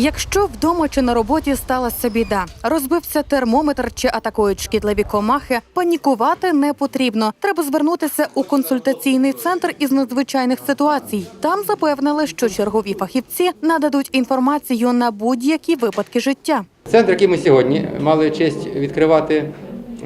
Якщо вдома чи на роботі сталася біда, розбився термометр чи атакують шкідливі комахи, панікувати не потрібно. Треба звернутися у консультаційний центр із надзвичайних ситуацій. Там запевнили, що чергові фахівці нададуть інформацію на будь-які випадки життя. Центр, який ми сьогодні мали честь відкривати,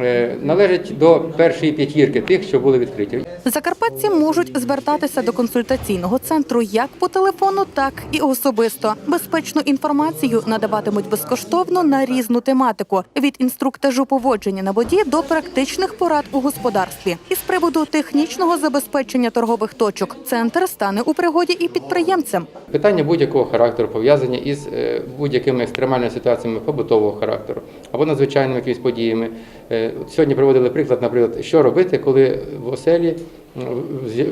е, належить до першої п'ятірки тих, що були відкриті. Закарпатці можуть звертатися до консультаційного центру як по телефону, так і особисто. Безпечну інформацію надаватимуть безкоштовно на різну тематику від інструктажу поводження на воді до практичних порад у господарстві. Із приводу технічного забезпечення торгових точок центр стане у пригоді і підприємцям. Питання будь-якого характеру пов'язані із е, будь-якими екстремальними ситуаціями побутового характеру або надзвичайними якимись подіями. Сьогодні проводили приклад, наприклад, що робити, коли в оселі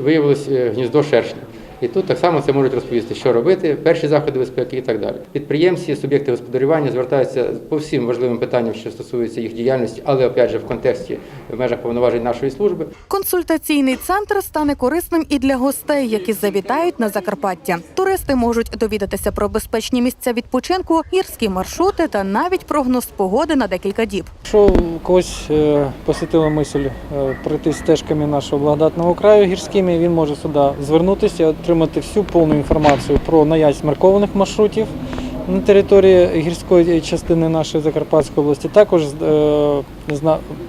виявилось е, гніздо шершня. І тут так само це можуть розповісти, що робити, перші заходи безпеки і так далі. Підприємці, суб'єкти господарювання звертаються по всім важливим питанням, що стосуються їх діяльності, але опять же в контексті в межах повноважень нашої служби. Консультаційний центр стане корисним і для гостей, які завітають на Закарпаття. Туристи можуть довідатися про безпечні місця відпочинку, гірські маршрути та навіть прогноз погоди на декілька діб. У когось е, посетила мисль е, пройти стежками нашого благодатного краю гірськими, він може сюди звернутися отримати всю повну інформацію про наявність маркованих маршрутів на території гірської частини нашої Закарпатської області. Також е,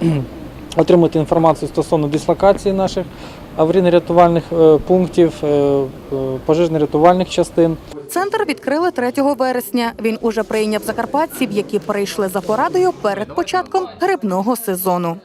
отримати інформацію стосовно дислокації наших аварійно-рятувальних е, пунктів, е, пожежно-рятувальних частин. Центр відкрили 3 вересня. Він уже прийняв закарпатців, які прийшли за порадою перед початком грибного сезону.